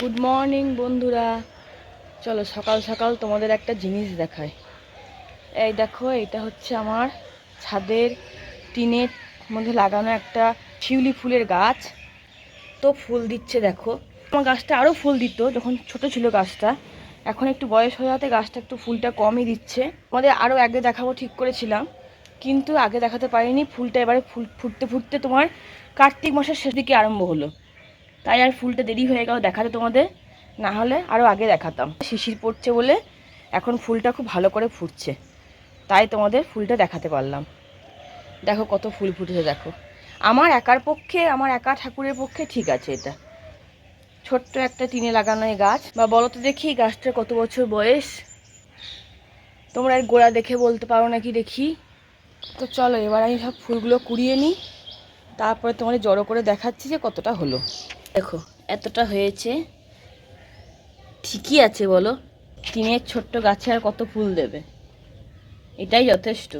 Good morning বন্ধুরা। চলো, সকাল সকাল তোমাদের একটা জিনিস দেখায় এই দেখো, এটা হচ্ছে আমার ছাদের টিনের মধ্যে লাগানো একটা শিউলি ফুলের গাছ। তো ফুল দিচ্ছে, দেখো। আমার গাছটা আরও ফুল দিত যখন ছোট ছিল গাছটা। এখন একটু বয়স হয়ে যাতে গাছটা একটু ফুলটা কমই দিচ্ছে। আমাদের আরও আগে দেখাবো, ঠিক করেছিলাম। কিন্তু আগে দেখাতে পারিনি। ফুলটা এবারে ফুল ফুটতে ফুটতে তোমার কার্তিক মাসের শেষ দিকে আরম্ভ হলো। তাই আর ফুলটা দেরি হয়ে গেল দেখাতে তোমাদের। না হলে আরও আগে দেখাতাম। শিশির পড়ছে বলে এখন ফুলটা খুব ভালো করে ফুটছে। তাই তোমাদের ফুলটা দেখাতে পারলাম। দেখো কত ফুল ফুটেছে, দেখো। আমার একার পক্ষে, আমার একা ঠাকুরের পক্ষে ঠিক আছে এটা। ছোট্ট একটা টিনে লাগানো এই গাছ। বা বলো তো দেখি গাছটার কত বছর বয়স? তোমরা এর গোড়া দেখে বলতে পারো নাকি দেখি? তো চলো, এবার আমি সব ফুলগুলো কুড়িয়ে নিই। তারপরে তোমাদের জড়ো করে দেখাচ্ছি যে কতটা হলো। দেখো, এতটা হয়েছে। ঠিকই আছে বলো, টিনের ছোট্ট গাছে আর কত ফুল দেবে। এটাই যথেষ্ট।